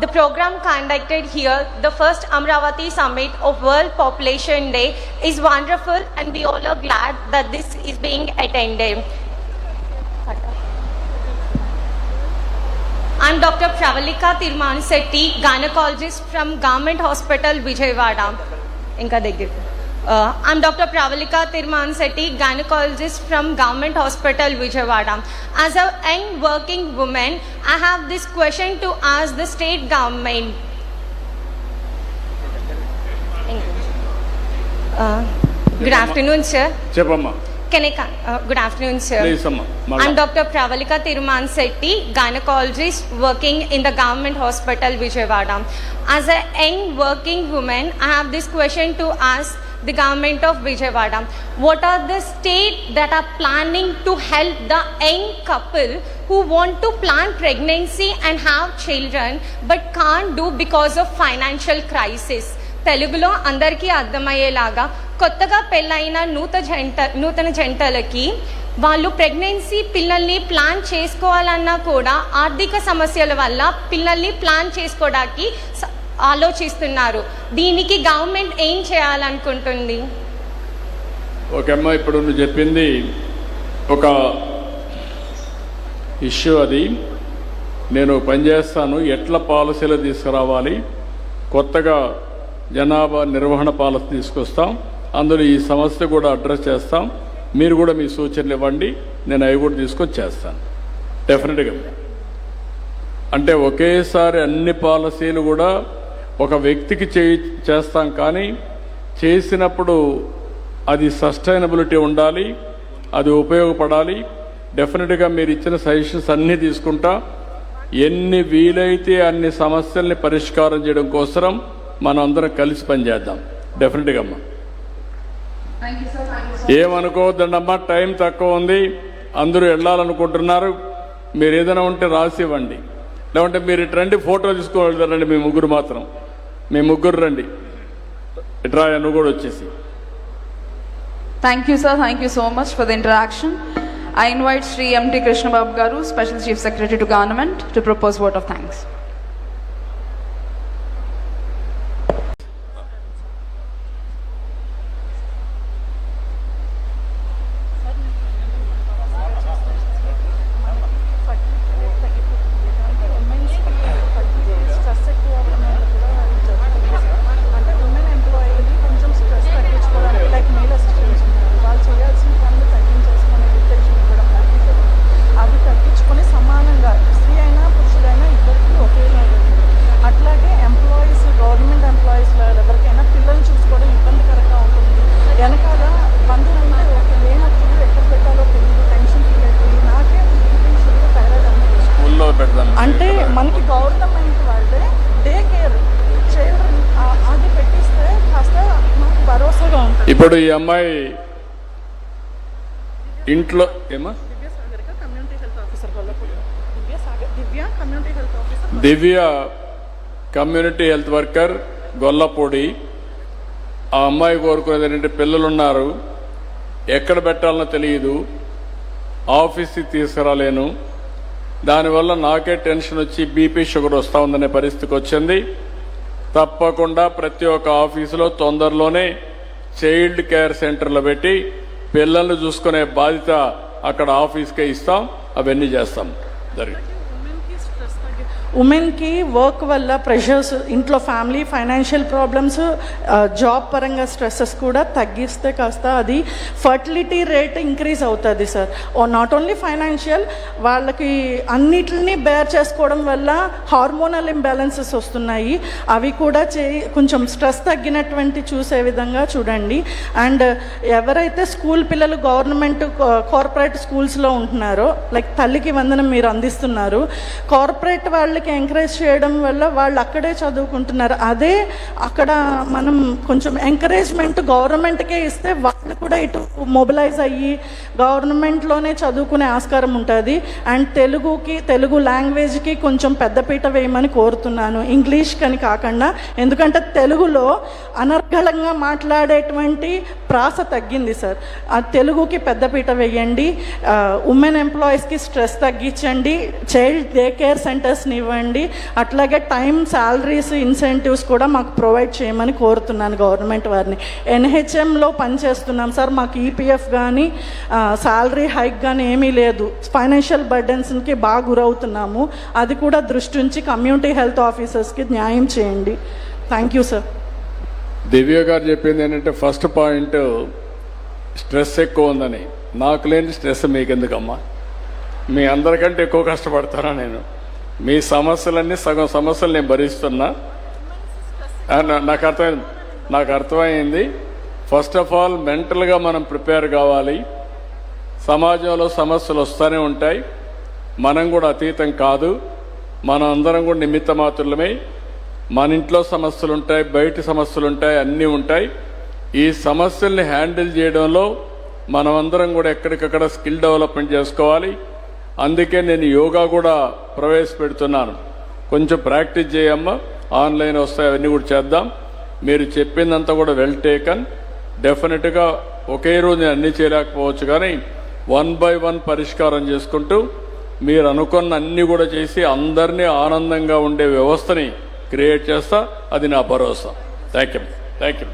the program conducted here, the first Amravati Summit of World Population Day, is wonderful and we all are glad that this is being attended. I'm Dr. Pravalika Tirman Setti, gynecologist from Government Hospital, Vijayawada. Uh, I'm Dr. Pravalika Tirmanseti, gynecologist from Government Hospital, Vijayawada. As a young working woman, I have this question to ask the state government. Uh, good afternoon, sir. Chepamma. Can I come? Uh, good afternoon, sir. Please, Amma. Mala. I'm Dr. Pravalika Tiruman Setti, gynecologist working in the Government Hospital, Vijayawada. As a young working woman, I have this question to ask the government of Vijayawada. What are the state that are planning to help the young couple who want to plan pregnancy and have children but can't do because of financial crisis? తెలుగులో అందరికీ అర్థమయ్యేలాగా కొత్తగా పెళ్ళైన నూత జంట నూతన జంటలకి వాళ్ళు pregnancy పిల్లల్ని plan చేసుకోవాలన్నా కూడా ఆర్థిక సమస్యల వల్ల పిల్లల్ని ప్లాన్ చేసుకోవడానికి స- ఆలోచిస్తున్నారు. దీనికి గవర్నమెంట్ ఏం చేయాలనుకుంటుంది? ఓకే అమ్మ ఇప్పుడు నువ్వు చెప్పింది ఒక ఇష్యూ అది. నేను పనిచేస్తాను ఎట్ల పాలసీలు తీసుకురావాలి? కొత్తగా జనాభా నిర్వహణ పాలసీ తీసుకొస్తాం. అందులో ఈ సమస్య కూడా అడ్రస్ చేస్తాం. మీరు కూడా మీ సూచనలు ఇవ్వండి. నేను అవి కూడా తీసుకొని చేస్తాను. డెఫినెట్గా అంటే ఒకేసారి అన్ని పాలసీలు కూడా ఒక వ్యక్తికి చేయి చేస్తాం కానీ చేసినప్పుడు అది సస్టైనబిలిటీ ఉండాలి అది ఉపయోగపడాలి. డెఫినెట్గా మీరు ఇచ్చిన సజెషన్స్ అన్నీ తీసుకుంటా. ఎన్ని వీలైతే అన్ని సమస్యల్ని పరిష్కారం చేయడం కోసరం మనం అందరం కలిసి పనిచేద్దాం. డెఫినెట్గా అమ్మా. ఏమనుకోవద్దండమ్మా టైం తక్కువ ఉంది అందరూ వెళ్ళాలనుకుంటున్నారు మీరు ఏదైనా ఉంటే రాసి ఇవ్వండి. లేదంటే మీరు ఇటు రండి ఫోటో తీసుకోవాలి మీ ముగ్గురు మాత్రం. మీ ముగ్గురు రండి. నువ్వు కూడా వచ్చేసి. Thank you sir thank you so much for the interaction I invite Shri M T Krishnababu గారు special chief secretary to government to propose word of thanks అంటే మనకి గవర్నమెంట్ వాళ్ళే డే కేర్ చిల్డ్రన్ అది పెట్టిస్తే కాస్త మాకు భరోసాగా ఉంటుంది. ఇప్పుడు ఈ అమ్మాయి ఇంట్లో ఏమా? Divya Sagarika community health officer Gollapudi. Divya Sagar Divya community health officer Divya community health worker Gollapudi. ఆ అమ్మాయి కోరుకునేది ఏంటంటే పిల్లలు ఉన్నారు ఎక్కడ పెట్టాలనో తెలియదు. ఆఫీస్కి తీసుకురాలేను. దానివల్ల నాకే టెన్షన్ వచ్చి బీపీ షుగర్ వస్తూ ఉందనే పరిస్థితికి వచ్చింది. తప్పకుండా ప్రతి ఒక్క ఆఫీసులో తొందరలోనే చైల్డ్ కేర్ సెంటర్లు పెట్టి పిల్లల్ని చూసుకునే బాధ్యత అక్కడ ఆఫీస్కే ఇస్తాం. అవన్నీ చేస్తాం. జరిగింది. ఉమెన్కి వర్క్ వల్ల ప్రెషర్స్ ఇంట్లో ఫ్యామిలీ ఫైనాన్షియల్ ప్రాబ్లమ్స్ జాబ్ పరంగా స్ట్రెస్సెస్ కూడా తగ్గిస్తే కాస్త అది ఫర్టిలిటీ రేట్ ఇంక్రీజ్ అవుతుంది sir. Oh not only financial వాళ్ళకి అన్నిటిని బేర్ చేసుకోవడం వల్ల హార్మోనల్ ఇంబ్యాలెన్సెస్ వస్తున్నాయి. అవి కూడా చే కొంచెం స్ట్రెస్ తగ్గినటువంటి చూసే విధంగా చూడండి. అండ్ ఎవరైతే స్కూల్ పిల్లలు గవర్నమెంట్ కార్పొరేట్ స్కూల్స్లో ఉంటున్నారో లైక్ తల్లికి వందనం మీరు అందిస్తున్నారు కార్పొరేట్ వాళ్ళకి ఎంకరేజ్ చేయడం వల్ల వాళ్ళు అక్కడే చదువుకుంటున్నారు. అదే అక్కడ మనం కొంచెం ఎంకరేజ్మెంట్ గవర్నమెంట్కే ఇస్తే వాళ్ళు కూడా ఇటు మొబిలైజ్ అయ్యి గవర్నమెంట్లోనే చదువుకునే ఆస్కారం ఉంటుంది. అండ్ తెలుగుకి తెలుగు లాంగ్వేజ్కి కొంచెం పెద్దపీట వేయమని కోరుతున్నాను. ఇంగ్లీష్ కని కాకుండా ఎందుకంటే తెలుగులో అనర్గళంగా మాట్లాడేటువంటి ప్రాస తగ్గింది సార్. ఆ తెలుగుకి పెద్దపీట వేయండి ఉమెన్ ఎంప్లాయీస్కి స్ట్రెస్ తగ్గించండి చైల్డ్ డే కేర్ సెంటర్స్ని ఇవ్వండి అట్లాగే టైం శాలరీస్ ఇన్సెంటివ్స్ కూడా మాకు ప్రొవైడ్ చేయమని కోరుతున్నాను గవర్నమెంట్ వారిని. ఎన్హెచ్ఎంలో పనిచేస్తున్నాం సార్ మాకు ఈపీఎఫ్ కానీ శాలరీ హైక్ కానీ ఏమీ లేదు. ఫైనాన్షియల్ బర్డెన్స్కి బాగా గురవుతున్నాము. అది కూడా దృష్టి ఉంచి కమ్యూనిటీ హెల్త్ ఆఫీసర్స్కి న్యాయం చేయండి. థ్యాంక్ యూ సార్ దివ్య గారు చెప్పింది ఏంటంటే ఫస్ట్ పాయింట్ స్ట్రెస్ ఎక్కువ ఉందని. నాకు లేని స్ట్రెస్ మీకెందుకమ్మా? మీ అందరికంటే ఎక్కువ కష్టపడతానా నేను? మీ సమస్యలన్నీ సగం సమస్యలు నేను భరిస్తున్నా. నాకు అర్థమైంది నాకు అర్థమైంది. ఫస్ట్ ఆఫ్ ఆల్ మెంటల్గా మనం ప్రిపేర్ కావాలి. సమాజంలో సమస్యలు వస్తూనే ఉంటాయి. మనం కూడా అతీతం కాదు. మనం అందరం కూడా నిమిత్త మాత్రులమే. మన ఇంట్లో సమస్యలు ఉంటాయి బయట సమస్యలు ఉంటాయి అన్నీ ఉంటాయి. ఈ సమస్యల్ని హ్యాండిల్ చేయడంలో మనమందరం కూడా ఎక్కడికక్కడ స్కిల్ డెవలప్మెంట్ చేసుకోవాలి. అందుకే నేను యోగా కూడా ప్రవేశపెడుతున్నాను. కొంచెం ప్రాక్టీస్ చేయమ్మా. ఆన్లైన్ వస్తాయి అవన్నీ కూడా చేద్దాం. మీరు చెప్పిందంతా కూడా వెల్ టేకన్. డెఫినెట్గా ఒకే రోజు నేను అన్నీ చేయలేకపోవచ్చు కానీ వన్ బై వన్ పరిష్కారం చేసుకుంటూ మీరు అనుకున్న అన్ని కూడా చేసి అందరినీ ఆనందంగా ఉండే వ్యవస్థని క్రియేట్ చేస్తా అది నా భరోసా. Thank you thank you